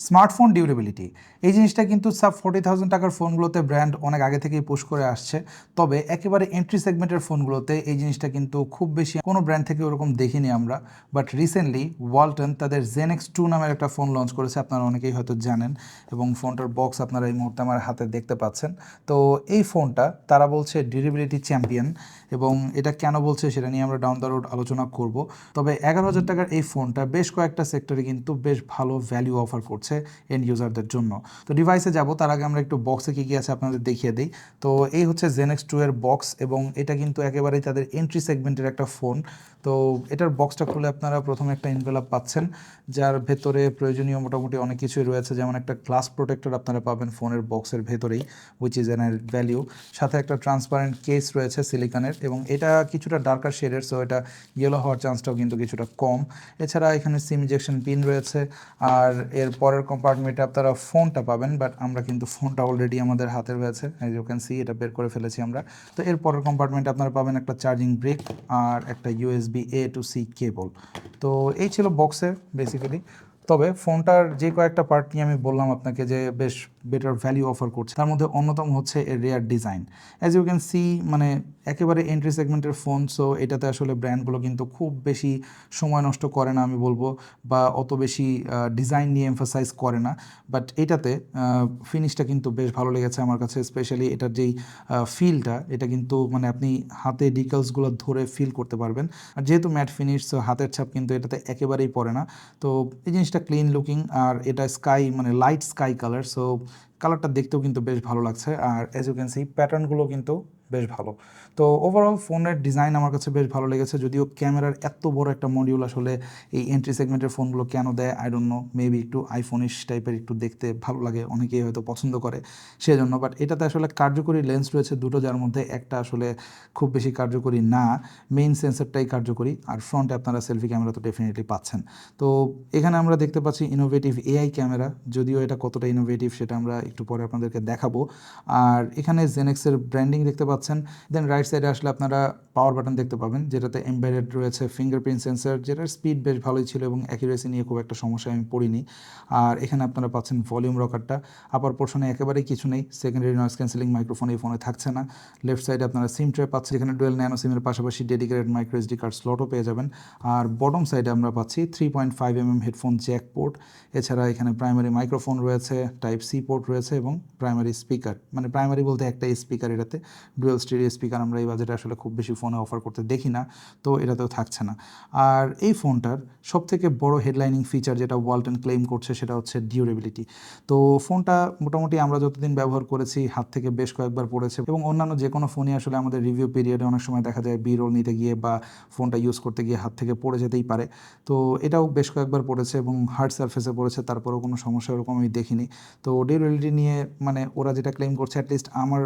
Smartphone durability. এই জিনিসটা কিন্তু সাব ফোর্টি থাউজেন্ড টাকার ফোনগুলোতে ব্র্যান্ড অনেক আগে থেকেই পুশ করে আসছে। তবে একেবারে এন্ট্রি সেগমেন্টের ফোনগুলোতে এই জিনিসটা কিন্তু খুব বেশি কোনো ব্র্যান্ড থেকে ওরকম দেখিনি আমরা। বাট রিসেন্টলি ওয়ালটন তাদের জেনেক্স টু নামের একটা ফোন লঞ্চ করেছে, আপনারা অনেকেই হয়তো জানেন। এবং ফোনটার বক্স আপনারা এই মুহূর্তে আমার হাতে দেখতে পাচ্ছেন। তো এই ফোনটা তারা বলছে ডিউরেবিলিটি চ্যাম্পিয়ন এবং এটা কেন বলছে সেটা নিয়ে আমরা ডাউন দ্য রোড আলোচনা করব। তবে এগারো হাজার টাকার এই ফোনটা বেশ কয়েকটা সেক্টরে কিন্তু বেশ ভালো ভ্যালু অফার করছে। এন্ড ইউজারদের জন্য। তো ডিভাইসে যাব, তার আগে আমরা একটু বক্সে কী কী আছে আপনাদের দেখিয়ে দিই। তো এই হচ্ছে জেনেক্স টু এর বক্স এবং এটা কিন্তু একেবারেই তাদের এন্ট্রি সেগমেন্টের একটা ফোন তো এটার বক্সটা খুলে আপনারা প্রথমে একটা ইনভেলাপ পাচ্ছেন, যার ভেতরে প্রয়োজনীয় মোটামুটি অনেক কিছুই রয়েছে। যেমন একটা গ্লাস প্রোটেক্টর আপনারা পাবেন ফোনের বক্সের ভেতরেই উইচ ইজ এন ভ্যালিউ সাথে একটা ট্রান্সপারেন্ট কেস রয়েছে সিলিকনের এবং এটা কিছুটা ডার্কার শেডের সো এটা ইয়েলো হওয়ার চান্সটাও কিন্তু কিছুটা কম। এছাড়া এখানে সিম ইজেকশন পিন রয়েছে। আর এর পরের কম্পার্টমেন্টে আপনারা ফোনটা পাবেন বাট আমরা কিন্তু ফোনটা অলরেডি আমাদের হাতে রয়েছে এজ ইউ ক্যান সি এটা বের করে ফেলেছি আমরা। তো এর পরের কম্পার্টমেন্টে আপনারা পাবেন একটা চার্জিং ব্রেক আর একটা USB A to C cable তো এই ছিল বক্সের বেসিক্যালি তবে ফোনটার যে কয়েকটা পার্ট নিয়ে আমি বললাম আপনাকে যে বেশ বেটার ভ্যালু অফার করছে। তার মধ্যে অন্যতম হচ্ছে এর rear design as you can see মানে একেবারে এন্ট্রি সেগমেন্টের ফোন সো এটাতে আসলে ব্র্যান্ডগুলো কিন্তু খুব বেশি সময় নষ্ট করে না, আমি বলব, বা অত বেশি ডিজাইন নিয়ে এমফাসাইজ করে না। বাট এটাতে ফিনিশটা কিন্তু বেশ ভালো লেগেছে আমার কাছে স্পেশালি এটার যেই ফিলটা এটা কিন্তু মানে আপনি হাতে ডিকেলসগুলো ধরে ফিল করতে পারবেন। আর যেহেতু ম্যাট ফিনিশ সো হাতের ছাপ কিন্তু এটাতে একেবারেই পড়ে না। তো এই জিনিসটা ক্লিন লুকিং আর এটা স্কাই মানে লাইট স্কাই কালার সো কালারটা দেখতেও কিন্তু বেশ ভালো লাগছে। আর এজ ইউ ক্যান সি প্যাটার্নগুলো কিন্তু বেশ ভালো। তো ওভারঅল ফোনের ডিজাইন আমার কাছে বেশ ভালো লেগেছে, যদিও ক্যামেরার এত বড় একটা মডিউল আসলে এই এন্ট্রি সেগমেন্টের ফোনগুলো কেন দেয় আই ডোন্ট নো মেবি একটু আইফোনিশ টাইপের একটু দেখতে ভালো লাগে, অনেকেই হয়তো পছন্দ করে সেজন্য বাট এটাতে আসলে কার্যকরী লেন্স রয়েছে দুটো, যার মধ্যে একটা আসলে খুব বেশি কার্যকরী না মেইন সেন্সারটাই কার্যকরী, আর ফ্রন্টে আপনারা সেলফি ক্যামেরা তো ডেফিনেটলি পাচ্ছেন। তো এখানে আমরা দেখতে পাচ্ছি ইনোভেটিভ এআই ক্যামেরা যদিও এটা কতটা ইনোভেটিভ সেটা আমরা একটু পরে আপনাদেরকে দেখাবো। আর এখানে জেনেক্সের ব্র্যান্ডিং দেখতে পাচ্ছেন। দেন রাইট সাইডে আসলে আপনারা পাওয়ার বাটন দেখতে পাবেন, যেটাতে এমবেডেড রয়েছে ফিঙ্গারপ্রিন্ট সেন্সার যেটার স্পিড বেশ ভালোই ছিল এবং অ্যাকিউরেসি নিয়ে খুব একটা সমস্যা আমি পড়িনি। আর এখানে আপনারা পাচ্ছেন ভলিউম রকারটা আপার পোর্শনে একেবারেই কিছু নেই সেকেন্ডারি নয়েজ ক্যান্সেলিং মাইক্রোফোন এই ফোনে থাকছে না। লেফট সাইডে আপনারা সিম ট্রে পাচ্ছেন, এখানে ডুয়েল ন্যানো সিমের পাশাপাশি ডেডিকেটেড মাইক্রো এসডি কার্ড স্লটও পেয়ে যাবেন। আর বটম সাইডে আমরা পাচ্ছি three point five mm headphone jack port এছাড়া এখানে প্রাইমারি মাইক্রোফোন রয়েছে টাইপ সি পোর্ট রয়েছে এবং প্রাইমারি স্পিকার মানে প্রাইমারি বলতে একটাই স্পিকার এটাতে। ডুয়েল স্টেরিও স্পিকার আমরা এই বাজেটে আসলে খুব বেশি ফোনে অফার করতে দেখি না, তো এটাতেও থাকছে না। আর এই ফোনটার সবথেকে বড় হেডলাইনিং ফিচার যেটা ওয়ালটন ক্লেম করছে সেটা হচ্ছে ডিউরেবিলিটি তো ফোনটা মোটামুটি আমরা যতদিন ব্যবহার করেছি, হাত থেকে বেশ কয়েকবার পড়েছে এবং অন্যান্য যে কোনো ফোনই আসলে আমাদের রিভিউ পিরিয়ডে অনেক সময় দেখা যায় বি রোল নিতে গিয়ে বা ফোনটা ইউজ করতে গিয়ে হাত থেকে পড়ে যেতেই পারে। তো এটাও বেশ কয়েকবার পড়েছে এবং হার্ড সার্ফেসে পড়েছে, তারপরেও কোনো সমস্যা ওরকম আমি দেখিনি। তো ডিউরেবিলিটি নিয়ে মানে ওরা যেটা ক্লেম করছে অ্যাটলিস্ট আমার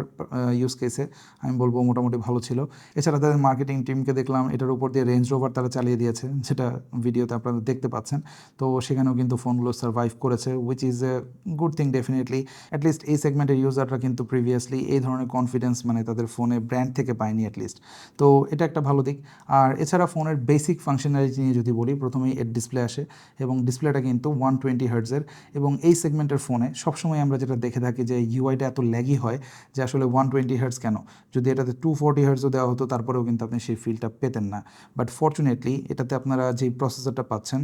ইউজ কেসে আমি বলব মোটামুটি ভালো ছিল। এছাড়া তাদের মার্কেটিং টিমকে দেখলাম, এটার উপর দিয়ে রেঞ্জ রোভার তারা চালিয়ে দিয়েছে যেটা ভিডিওতে আপনারা দেখতে পাচ্ছেন। তো সেখানেও কিন্তু ফোনগুলো সার্ভাইভ করেছে which is a good thing definitely at least এই সেগমেন্টের ইউজাররা কিন্তু প্রিভিয়াসলি এই ধরনের কনফিডেন্স মানে তাদের ফোনে ব্র্যান্ড থেকে পায়নি অ্যাটলিস্ট তো এটা একটা ভালো দিক। আর এছাড়া ফোনের বেসিক ফাংশনালিটি নিয়ে যদি বলি, প্রথমেই এর ডিসপ্লে আসে এবং ডিসপ্লেটা কিন্তু ওয়ান টোয়েন্টি হার্টসের এবং এই সেগমেন্টের ফোনে সবসময় আমরা যেটা দেখে থাকি যে ইউআইটা এত ল্যাগি হয় যে আসলে ওয়ান টোয়েন্টি হার্টস কেন? যদি এটাতে টু ফোর্টি হার্জও দেওয়া হতো, তারপরেও কিন্তু আপনি সেই ফিলটা পেতেন না। বাট ফর্চুনেটলি এটাতে আপনারা যে প্রসেসরটা পাচ্ছেন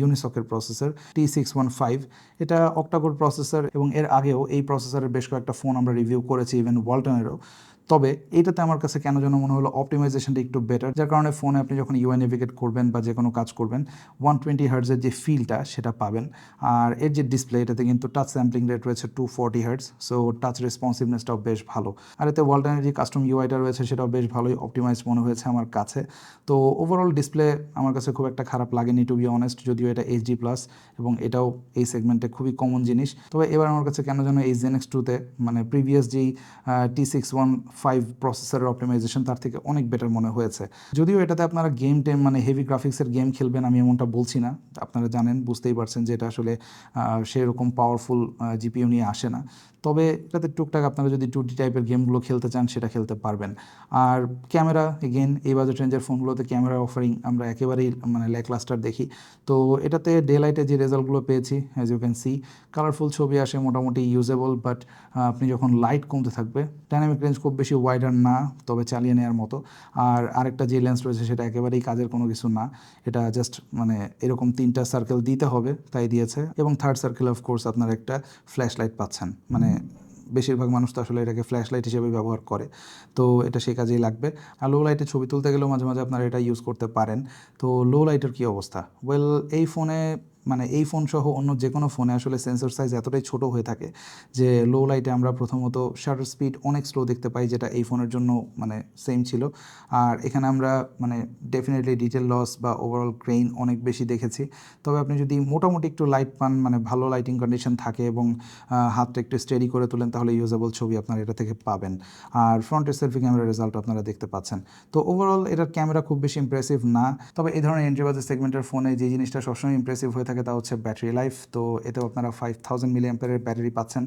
ইউনিসকের processor T six one five এটা অক্টাকোর প্রসেসর এবং এর আগেও এই প্রসেসরের বেশ কয়েকটা ফোন আমরা রিভিউ করেছি ইভেন ওয়ালটনেরও তবে এটাতে আমার কাছে কেন যেন মনে হলো অপটিমাইজেশনটা একটু বেটার যার কারণে ফোনে আপনি যখন ইউআই নেভিগেট করবেন বা যে কোনো কাজ করবেন ওয়ান টোয়েন্টি হার্টসের যে ফিলটা সেটা পাবেন। আর এর যে ডিসপ্লে এটাতে কিন্তু টাচ স্যাম্পলিং রেট রয়েছে two forty hertz so touch রেসপন্সিভনেসটাও বেশ ভালো। আর এতে ওয়ালটনের যে কাস্টম ইউআইটা রয়েছে, সেটাও বেশ ভালোই অপটিমাইজ মনে হয়েছে আমার কাছে। তো ওভারঅল ডিসপ্লে আমার কাছে খুব একটা খারাপ লাগেনি টু বি অনেস্ট যদিও এটা এইচডি প্লাস এবং এটাও এই সেগমেন্টে খুবই কমন জিনিস। তবে এবার আমার কাছে কেন যেন এই জেনেক্স টুতে মানে প্রিভিয়াস যেই টি সিক্স ওয়ান ফাইভ প্রসেসরের অপটিমাইজেশন তার থেকে অনেক বেটার মনে হয়েছে। যদিও এটাতে আপনারা গেম টেম মানে হেভি গ্রাফিক্সের গেম খেলবেন, আমি এমনটা বলছি না। আপনারা জানেন, বুঝতেই পারছেন যে এটা আসলে সেরকম পাওয়ারফুল জিপিইউ নিয়ে আসে না। তবে এটাতে টুকটাক আপনারা যদি টু ডি টাইপের গেমগুলো খেলতে চান, সেটা খেলতে পারবেন। আর ক্যামেরা এগেন এই বাজেট রেঞ্জের ফোনগুলোতে ক্যামেরা অফারিং আমরা একেবারেই মানে ল্যাকলাস্টার দেখি। তো এটাতে ডে লাইটে যে রেজাল্টগুলো পেয়েছি as you can see colourful ছবি আসে মোটামুটি ইউজেবল বাট আপনি যখন লাইট কমতে থাকবে ডাইনামিক রেঞ্জ খুব বেশি ওয়াইডার না, তবে চালিয়ে নেওয়ার মতো। আর আরেকটা যে লেন্স রয়েছে সেটা একেবারেই কাজের কোনো কিছু না। এটা জাস্ট মানে এরকম তিনটা সার্কেল দিতে হবে, তাই দিয়েছে। এবং থার্ড সার্কেল অফ কোর্স আপনার একটা ফ্ল্যাশ লাইট পাচ্ছেন। মানে বেশিরভাগ মানুষ তো আসলে এটাকে ফ্ল্যাশ লাইট হিসেবে ব্যবহার করে। তো এটা সেই কাজেই লাগবে। আর লো লাইটে ছবি তুলতে গেলেও মাঝে মাঝে আপনারা এটা ইউজ করতে পারেন। তো লো লাইটের কী অবস্থা? ওয়েল এই ফোনে মানে এই ফোন সহ অন্য যে কোনো ফোনে আসলে সেন্সর সাইজ এতটাই ছোট হয়ে থাকে যে লো লাইটে আমরা প্রথমত শাটার স্পিড অনেক স্লো দেখতে পাই, যেটা এই ফোনের জন্য মানে সেম ছিল। আর এখানে আমরা মানে ডেফিনেটলি ডিটেল লস বা ওভারঅল গ্রেইন অনেক বেশি দেখেছি। তবে আপনি যদি মোটামুটি একটু লাইট পান মানে ভালো লাইটিং কন্ডিশন থাকে এবং হাতটা একটু স্টেডি করে তোলেন, তাহলে ইউজেবল ছবি আপনারা এটা থেকে পাবেন। আর ফ্রন্টের সেলফি ক্যামেরার রেজাল্ট আপনারা দেখতে পাচ্ছেন। তো ওভারঅল এটার ক্যামেরা খুব বেশি ইমপ্রেসিভ না। তবে এই ধরনের এন্ট্রি বাজেট সেগমেন্টের ফোনে যে জিনিসটা সবসময় ইমপ্রেসিভ হয়ে থাকে তা হচ্ছে ব্যাটারি লাইফ তো এতেও আপনারা ফাইভ থাউজেন্ড মিলি অ্যাম্পারের ব্যাটারি পাচ্ছেন,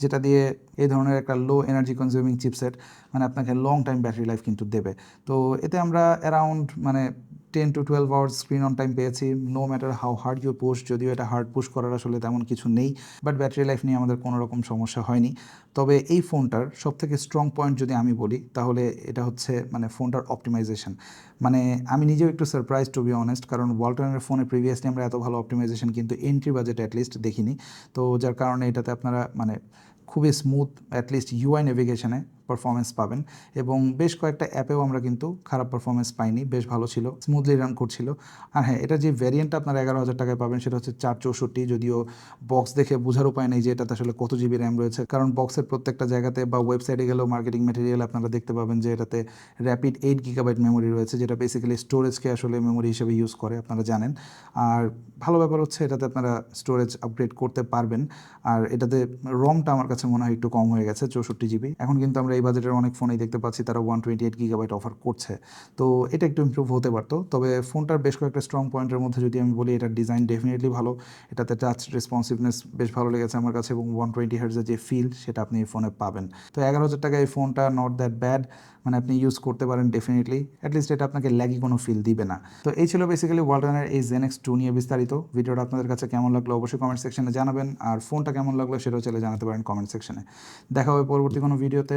যেটা দিয়ে এই ধরনের একটা লো এনার্জি কনজিউমিং চিপসেট মানে আপনাকে লং টাইম ব্যাটারি লাইফ কিন্তু দেবে। তো এতে আমরা অ্যারাউন্ড মানে ten to twelve hours screen on time পেয়েছি no matter how hard you push যদিও এটা হার্ড পুশ করার আসলে তেমন কিছু নেই বাট ব্যাটারি লাইফ নিয়ে আমাদের কোনো রকম সমস্যা হয়নি। তবে এই ফোনটার সব থেকে স্ট্রং পয়েন্ট যদি আমি বলি, তাহলে এটা হচ্ছে মানে ফোনটার অপটিমাইজেশন মানে আমি নিজেও একটু সারপ্রাইজ টু বি অনেস্ট কারণ ওয়ালটনের ফোনে প্রিভিয়াসলি আমরা এত ভালো অপটিমাইজেশন কিন্তু এন্ট্রি বাজেট অ্যাটলিস্ট দেখিনি। তো যার কারণে এটাতে আপনারা মানে খুবই স্মুথ অ্যাটলিস্ট ইউআই নেভিগেশনে পারফরমেন্স পাবেন। এবং বেশ কয়েকটা অ্যাপেও আমরা কিন্তু খারাপ পারফরমেন্স পাইনি, বেশ ভালো ছিল স্মুথলি রান করছিল। আর হ্যাঁ এটা যে ভ্যারিয়েন্টটা আপনারা এগারো হাজার টাকায় পাবেন সেটা হচ্ছে চার চৌষট্টি, যদিও বক্স দেখে বোঝার উপায় নেই যে এটাতে আসলে কত জিবি র্যাম রয়েছে। কারণ বক্সের প্রত্যেকটা জায়গাতে বা ওয়েবসাইটে গেলেও মার্কেটিং মেটেরিয়াল আপনারা দেখতে পাবেন যে এটাতে র্যাপিড এইট গিগাবাইট মেমোরি রয়েছে, যেটা বেসিক্যালি স্টোরেজকে আসলে মেমোরি হিসেবে ইউজ করে, আপনারা জানেন। আর ভালো ব্যাপার হচ্ছে এটাতে আপনারা স্টোরেজ আপগ্রেড করতে পারবেন। আর এটাতে রমটা আমার কাছে মনে হয় একটু কম হয়ে গেছে, চৌষট্টি জিবি এখন কিন্তু আমরা এই বাজেটের অনেক ফোনেই দেখতে পাচ্ছি, তারা one twenty eight gigabyte offer করছে। তো এটা একটু ইমপ্রুভ হতে পারতো। তবে ফোনটার বেশ কয়েকটা স্ট্রং পয়েন্টের মধ্যে যদি আমি বলি, এটার ডিজাইন ডেফিনেটলি ভালো। এটাতে টাচ রেসপন্সিভনেস বেশ ভালো লেগেছে আমার কাছে এবং ওয়ান টোয়েন্টি হার্জের যে ফিল সেটা আপনি এই ফোনে পাবেন। তো এগারো হাজার টাকা এই ফোনটা নট দ্যাট ব্যাড মানে আপনি ইউজ করতে পারেন ডেফিনেটলি অ্যাটলিস্ট এটা আপনাকে ল্যাগি কোনো ফিল দিবে না। তো এই ছিল বেসিক্যালি ওয়ালটনের এই জেনেক্স টু নিয়ে বিস্তারিত। ভিডিওটা আপনাদের কাছে কেমন লাগল অবশ্যই কমেন্ট সেকশনে জানাবেন। আর ফোনটা কেমন লাগল সেটাও চলে জানাতে পারেন কমেন্ট সেকশনে দেখা হবে পরবর্তী কোনো ভিডিওতে